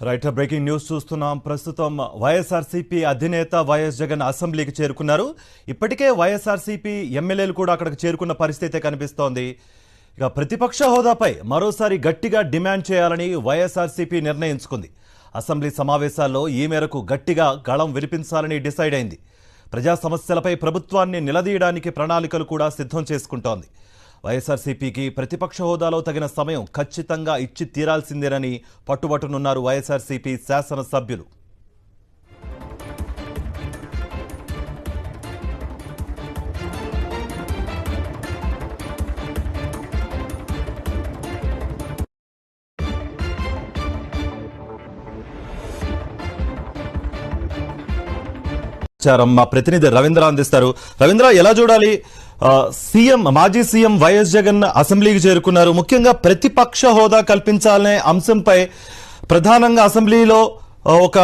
Writer breaking news చూస్తున్నాం. ప్రస్తుతం వైఎస్ఆర్సీపీ అధినేత వైఎస్ జగన్ అసెంబ్లీకి చేరుకున్నారు. ఇప్పటికే వైఎస్ఆర్సీపీ ఎమ్మెల్యేలు కూడా అక్కడికి చేరుకున్న పరిస్థితే కనిపిస్తోంది. ఇక ప్రతిపక్ష హోదాపై మరోసారి గట్టిగా డిమాండ్ చేయాలని వైఎస్ఆర్సీపీ నిర్ణయించుకుంది. అసెంబ్లీ సమావేశాల్లో ఈ మేరకు గట్టిగా గళం వినిపించాలని డిసైడ్ అయింది. ప్రజా సమస్యలపై ప్రభుత్వాన్ని నిలదీయడానికి ప్రణాళికలు కూడా సిద్ధం చేసుకుంటోంది. వైఎస్ఆర్సీపీకి ప్రతిపక్ష హోదాలో తగిన సమయం ఖచ్చితంగా ఇచ్చి తీరాల్సిందేనని పట్టుబట్టునున్నారు వైఎస్ఆర్సీపీ శాసనసభ్యులు. సమాచారం మా ప్రతినిధి రవీంద్ర అందిస్తారు. రవీంద్ర ఎలా చూడాలి? సీఎం మాజీ సీఎం వైఎస్ జగన్ అసెంబ్లీకి చేరుకున్నారు. ముఖ్యంగా ప్రతిపక్ష హోదా కల్పించాలనే అంశంపై ప్రధానంగా అసెంబ్లీలో ఒక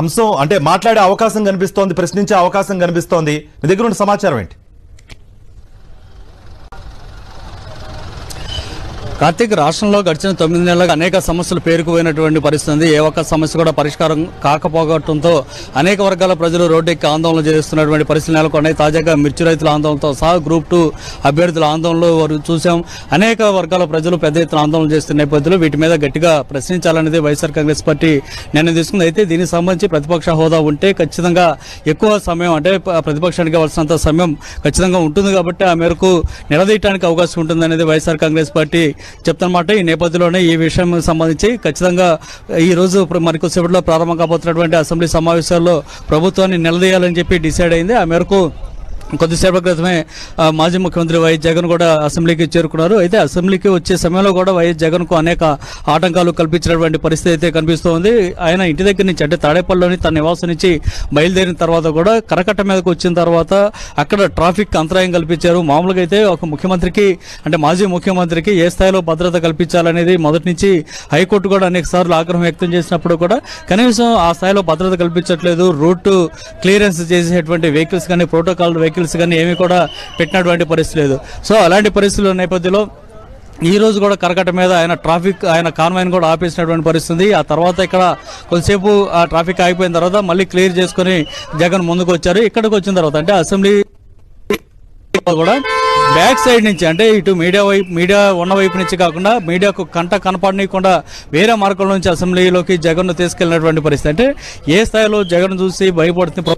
అంశం అంటే మాట్లాడే అవకాశం కనిపిస్తోంది ప్రశ్నించే అవకాశం కనిపిస్తోంది. మీ దగ్గర ఉన్న సమాచారం ఏంటి? కార్తీక్ రాష్ట్రంలో గడిచిన తొమ్మిది నెలలుగా అనేక సమస్యలు పేరుకుపోయినటువంటి పరిస్థితి ఉంది. ఏ ఒక్క సమస్య కూడా పరిష్కారం కాకపోవటంతో అనేక వర్గాల ప్రజలు రోడ్డెక్కి ఆందోళన చేస్తున్నటువంటి పరిస్థితులు నెలకొన్నాయి. తాజాగా మిర్చి రైతుల ఆందోళనతో సహా గ్రూప్ టూ అభ్యర్థుల ఆందోళనలో వారు చూసాం అనేక వర్గాల ప్రజలు పెద్ద ఎత్తున ఆందోళన చేస్తున్న నేపథ్యంలో వీటి మీద గట్టిగా ప్రశ్నించాలనేది వైఎస్ఆర్ కాంగ్రెస్ పార్టీ నిర్ణయం తీసుకుంది. అయితే దీనికి సంబంధించి ప్రతిపక్ష హోదా ఉంటే ఖచ్చితంగా ఎక్కువ సమయం అంటే ప్రతిపక్షానికి కావాల్సినంత సమయం ఖచ్చితంగా ఉంటుంది కాబట్టి ఆ మేరకు నిలదీయడానికి అవకాశం ఉంటుందనేది వైఎస్ఆర్ కాంగ్రెస్ పార్టీ చెప్తానమాట ఈ నేపథ్యంలోనే ఈ విషయం సంబంధించి ఖచ్చితంగా ఈ రోజు మరికొద్దిసేపట్లో ప్రారంభం కాబోతున్నటువంటి అసెంబ్లీ సమావేశాల్లో ప్రభుత్వాన్ని నిలదీయాలని చెప్పి డిసైడ్ అయింది. ఆ మేరకు కొద్దిసేపటి క్రితమే మాజీ ముఖ్యమంత్రి వైఎస్ జగన్ కూడా అసెంబ్లీకి చేరుకున్నారు. అయితే అసెంబ్లీకి వచ్చే సమయంలో కూడా వైఎస్ జగన్కు అనేక ఆటంకాలు కల్పించినటువంటి పరిస్థితి అయితే కనిపిస్తోంది. ఆయన ఇంటి దగ్గర నుంచి అంటే తాడేపల్లిలోని తన నివాసం నుంచి బయలుదేరిన తర్వాత కూడా కరకట్ట మీదకి వచ్చిన తర్వాత అక్కడ ట్రాఫిక్ అంతరాయం కల్పించారు. మామూలుగా అయితే ఒక ముఖ్యమంత్రికి అంటే మాజీ ముఖ్యమంత్రికి ఏ స్థాయిలో భద్రత కల్పించాలనేది మొదటి నుంచి హైకోర్టు కూడా అనేక సార్లు ఆగ్రహం వ్యక్తం చేసినప్పుడు కూడా కనీసం ఆ స్థాయిలో భద్రత కల్పించట్లేదు. రూట్ క్లియరెన్స్ చేసేటువంటి వెహికల్స్ కానీ ప్రోటోకాల్ వెహికల్స్ కానీ ఏమీ కూడా పెట్టినటువంటి పరిస్థితి లేదు. సో అలాంటి పరిస్థితుల నేపథ్యంలో ఈ రోజు కూడా కరకట్ట మీద ఆయన ట్రాఫిక్ ఆయన కాన్వాయిన్ కూడా ఆపేసినటువంటి పరిస్థితి ఆ తర్వాత ఇక్కడ కొద్దిసేపు ఆ ట్రాఫిక్ ఆగిపోయిన తర్వాత మళ్ళీ క్లియర్ చేసుకుని జగన్ ముందుకు వచ్చారు. ఇక్కడికి వచ్చిన తర్వాత అంటే అసెంబ్లీ కూడా బ్యాక్ సైడ్ నుంచి అంటే ఇటు మీడియా వైపు మీడియా ఉన్న వైపు నుంచి కాకుండా మీడియాకు కంట కనపడనీయకుండా వేరే మార్గంలో నుంచి అసెంబ్లీలోకి జగన్ను తీసుకెళ్ళినటువంటి పరిస్థితి. అంటే ఏ స్థాయిలో జగన్ చూసి భయపడుతుంది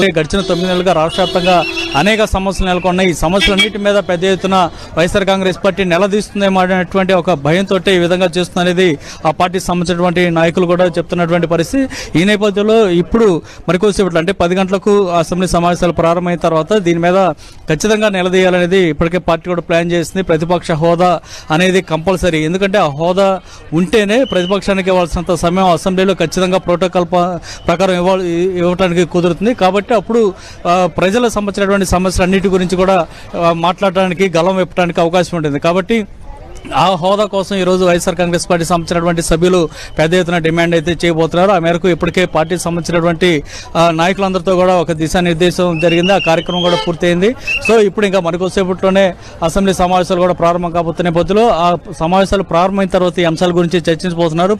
గడిచిన తొమ్మిది నెలలుగా రాష్ట్ర వ్యాప్తంగా అనేక సమస్యలు నెలకొన్నాయి. ఈ సమస్యలన్నిటి మీద పెద్ద ఎత్తున వైఎస్ఆర్ కాంగ్రెస్ పార్టీ నిలదీస్తుందేమో అనేటువంటి ఒక భయంతో ఈ విధంగా చేస్తుందనేది ఆ పార్టీకి సంబంధించినటువంటి నాయకులు కూడా చెప్తున్నటువంటి పరిస్థితి. ఈ నేపథ్యంలో ఇప్పుడు మరికొద్దిసేపట్లో అంటే పది గంటలకు అసెంబ్లీ సమావేశాలు ప్రారంభమైన తర్వాత దీని మీద ఖచ్చితంగా నిలదీయాలనేది ఇప్పటికే పార్టీ కూడా ప్లాన్ చేసింది. ప్రతిపక్ష హోదా అనేది కంపల్సరీ. ఎందుకంటే ఆ హోదా ఉంటేనే ప్రతిపక్షానికి ఇవ్వాల్సినంత సమయం అసెంబ్లీలో ఖచ్చితంగా ప్రోటోకాల్ ప్రకారం ఇవ్వాలి ఇవ్వడానికి కుదురుతుంది. కాబట్టి అప్పుడు ప్రజలకు సంబంధించినటువంటి సమస్యలు అన్నిటి గురించి కూడా మాట్లాడడానికి గలం విప్పడానికి అవకాశం ఉంటుంది. కాబట్టి ఆ హోదా కోసం ఈ రోజు వైఎస్ఆర్ కాంగ్రెస్ పార్టీ సంబంధించినటువంటి సభ్యులు పెద్ద ఎత్తున డిమాండ్ అయితే చేయబోతున్నారు. ఆ మేరకు ఇప్పటికే పార్టీకి సంబంధించినటువంటి నాయకులందరితో కూడా ఒక దిశానిర్దేశం జరిగింది. ఆ కార్యక్రమం కూడా పూర్తయింది. సో ఇప్పుడు ఇంకా మరికొద్దిసేపట్లోనే అసెంబ్లీ సమావేశాలు కూడా ప్రారంభం కాబోతున్న బదులు ఆ సమావేశాలు ప్రారంభమైన తర్వాత ఈ అంశాల గురించి చర్చించబోతున్నారు.